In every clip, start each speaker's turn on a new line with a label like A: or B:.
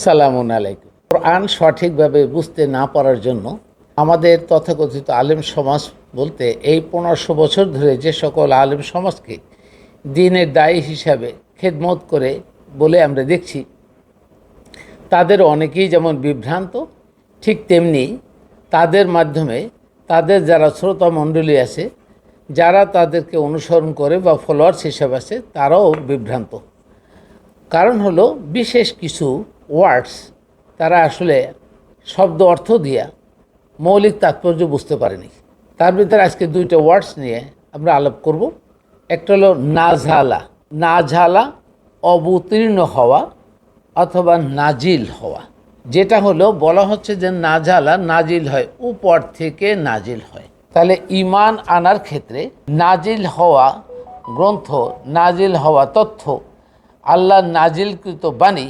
A: সালামুন আলাইকুম। কোরআন সঠিকভাবে বুঝতে না পারার জন্য আমাদের তথাকথিত আলেম সমাজ বলতে এই পনেরোশো বছর ধরে যে সকল আলেম সমাজকে দিনের দায়ী হিসাবে খেদমত করে বলে আমরা দেখছি, তাদের অনেকেই যেমন বিভ্রান্ত, ঠিক তেমনি তাদের মাধ্যমে তাদের যারা শ্রোতা মণ্ডলী আছে, যারা তাদেরকে অনুসরণ করে বা ফলোয়ার্স হিসাবে আছে, তারাও বিভ্রান্ত। কারণ হলো বিশেষ কিছু ওয়ার্ডস, তারা আসলে শব্দ অর্থ দিয়া মৌলিক তাৎপর্য বুঝতে পারেনি। তার ভিতরে আজকে দুইটা ওয়ার্ডস নিয়ে আমরা আলাপ করব। একটা হলো নাঝালা নাঝালা অবতীর্ণ হওয়া অথবা নাজিল হওয়া। যেটা হলো বলা হচ্ছে যে নাঝালা নাজিল হয়, উপর থেকে নাজিল হয়। তাহলে ইমান আনার ক্ষেত্রে নাজিল হওয়া গ্রন্থ, নাজিল হওয়া তথ্য আল্লাহ নাজিলকৃত বাণী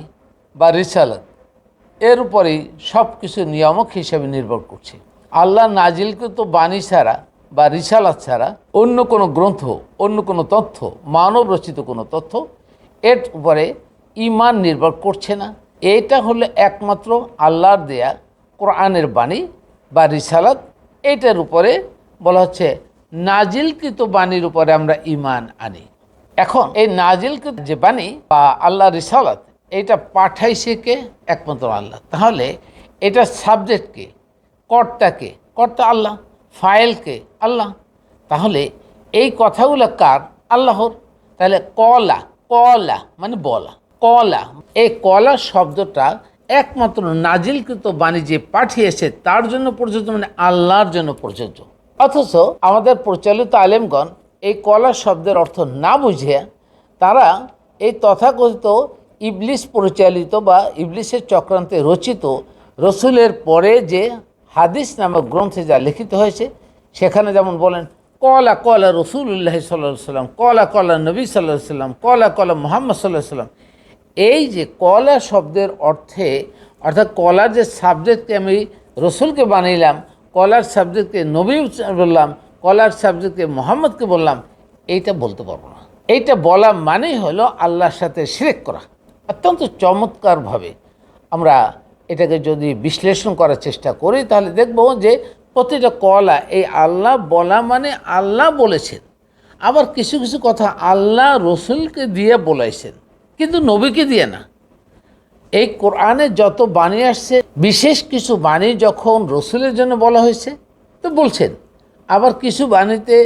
A: বা রিসালত, এর উপরেই সব কিছু নিয়ামক হিসেবে নির্ভর করছে। আল্লাহ নাজিলকৃত বাণী ছাড়া বা রিসালাত ছাড়া অন্য কোনো গ্রন্থ, অন্য কোনো তথ্য, মানব রচিত কোনো তথ্য এর উপরে ইমান নির্ভর করছে না। এটা হলো একমাত্র আল্লাহর দেয়া কোরআনের বাণী বা রিসালাত। এটার উপরে বলা হচ্ছে, নাজিলকৃত বাণীর উপরে আমরা ইমান আনি। এখন এই নাজিলকৃত যে বাণী বা আল্লাহ রিসালাত এটা পাঠাইছে কে? একমাত্র আল্লাহ। তাহলে এটা সাবজেক্টকে কর্তাকে কর্তা আল্লাহ। ফাইলকে আল্লাহ। তাহলে এই কথাগুলো কার? আল্লাহর। তাহলে কলা কলা মানে বলা। কলা। এই কলা শব্দটা একমাত্র নাজিলকৃত বাণী যে পাঠিয়েছে তার জন্য প্রযোজ্য মানে আল্লাহর জন্য প্রযোজ্য। অথচ আমাদের প্রচলিত আলেমগণ এই কলা শব্দের অর্থ না বুঝিয়ে তারা এই তথাকথিত ইবলিস পরিচালিত বা ইবলিসের চক্রান্তে রচিত রসুলের পরে যে হাদিস নামক গ্রন্থে যা লিখিত হয়েছে, সেখানে যেমন বলেন, কলা কলা রসুল্লাহ সাল্লাহ সাল্লাম কলা কলা নবী সাল্লাহ সাল্লাম কলা কলা মোহাম্মদ সাল্লাহ সাল্লাম এই যে কলা শব্দের অর্থে, অর্থাৎ কলার যে সাবজেক্টকে আমি রসুলকে বানাইলাম, কলার সাবজেক্টকে নবী বললাম, কলার সাবজেক্টকে মোহাম্মদকে বললাম, এইটা বলতে পারব না। এইটা বলা মানেই হলো আল্লাহর সাথে শিরেক করা। অত্যন্ত চমৎকারভাবে আমরা এটাকে যদি বিশ্লেষণ করার চেষ্টা করি, তাহলে দেখব যে প্রতিটা কলা এই আল্লাহ বলা মানে আল্লাহ বলেছেন। আবার কিছু কিছু কথা আল্লাহ রসুলকে দিয়ে বলাইছেন, কিন্তু নবীকে দিয়ে না। এই কোরআনে যত বাণী আসছে, বিশেষ কিছু বাণী যখন রসুলের জন্য বলা হয়েছে, তো বলছেন। আবার কিছু বাণীতে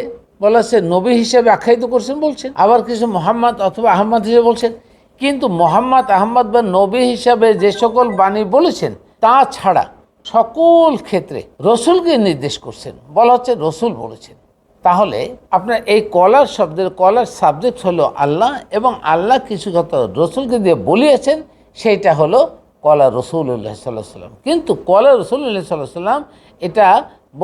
A: বলা হচ্ছে নবী হিসেবে আখ্যায়িত করছেন বলছেন। আবার কিছু মোহাম্মদ অথবা আহম্মদ হিসেবে বলছেন। কিন্তু মোহাম্মদ আহম্মদ বা নবী হিসাবে যে সকল বাণী বলেছেন, তা ছাড়া সকল ক্ষেত্রে রসুলকে নির্দেশ করছেন। বলা হচ্ছে রসুল বলেছেন। তাহলে আপনার এই কলার শব্দের, কলার সাবজেক্ট হলো আল্লাহ এবং আল্লাহ কিছু কথা রসুলকে দিয়ে বলিয়েছেন, সেইটা হলো কলা রসুল্লাহ সাল্লাহ সাল্লাম কিন্তু কলা রসুল্লাহ সাল্লাহ সাল্লাম এটা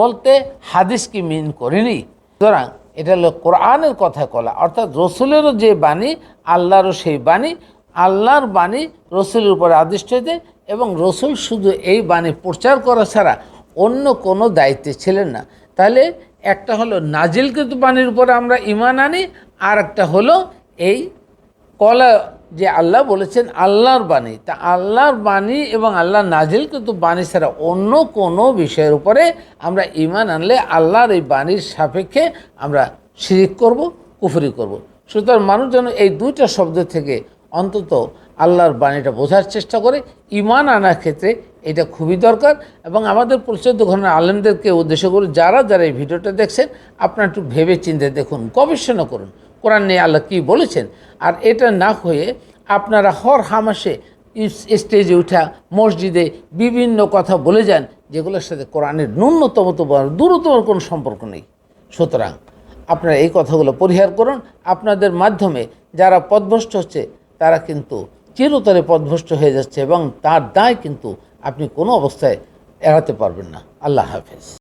A: বলতে হাদিসকে মিন করেনি। সুতরাং এটা হলো কোরআনের কথা কলা। অর্থাৎ রসুলেরও যে বাণী, আল্লাহরও সেই বাণী, আল্লাহর বাণী রসুলের উপরে আদিষ্ট হইতে এবং রসুল শুধু এই বাণী প্রচার করা ছাড়া অন্য কোনো দায়িত্বে ছিলেন না। তাহলে একটা হলো নাজিলকৃত বাণীর উপরে আমরা ইমান আনি আর একটা হলো এই কলা যে আল্লাহ বলেছেন আল্লাহর বাণী তা আল্লাহর বাণী এবং আল্লাহ নাজিল কিন্তু বাণী ছাড়া অন্য কোনো বিষয়ের উপরে আমরা ইমান আনলে আল্লাহর এই বাণীর সাপেক্ষে আমরা শিরিক করব, কুফরি করব। সুতরাং মানুষ যেন এই দুইটা শব্দ থেকে অন্তত আল্লাহর বাণীটা বোঝার চেষ্টা করে ইমান আনার ক্ষেত্রে এটা খুবই দরকার। এবং আমাদের পরিচিত ঘটনার আলেমদেরকে উদ্দেশ্য করে যারা যারা এই ভিডিওটা দেখছেন, আপনার একটু ভেবে চিন্তে দেখুন, গবেষণা করুন। কোরআন নিয়ে আল্লাহ কী বলেছেন? আর এটা না হয়ে আপনারা হর হামাসে স্টেজে উঠা, মসজিদে বিভিন্ন কথা বলে যান, যেগুলোর সাথে কোরআনের ন্যূনতম তো দূরতম কোনো সম্পর্ক নেই। সুতরাং আপনারা এই কথাগুলো পরিহার করুন। আপনাদের মাধ্যমে যারা পদভ্রষ্ট হচ্ছে, তারা কিন্তু চিরতরে পদভ্রষ্ট হয়ে যাচ্ছে এবং তার দায় কিন্তু আপনি কোনো অবস্থায় এড়াতে পারবেন না। আল্লাহ হাফেজ।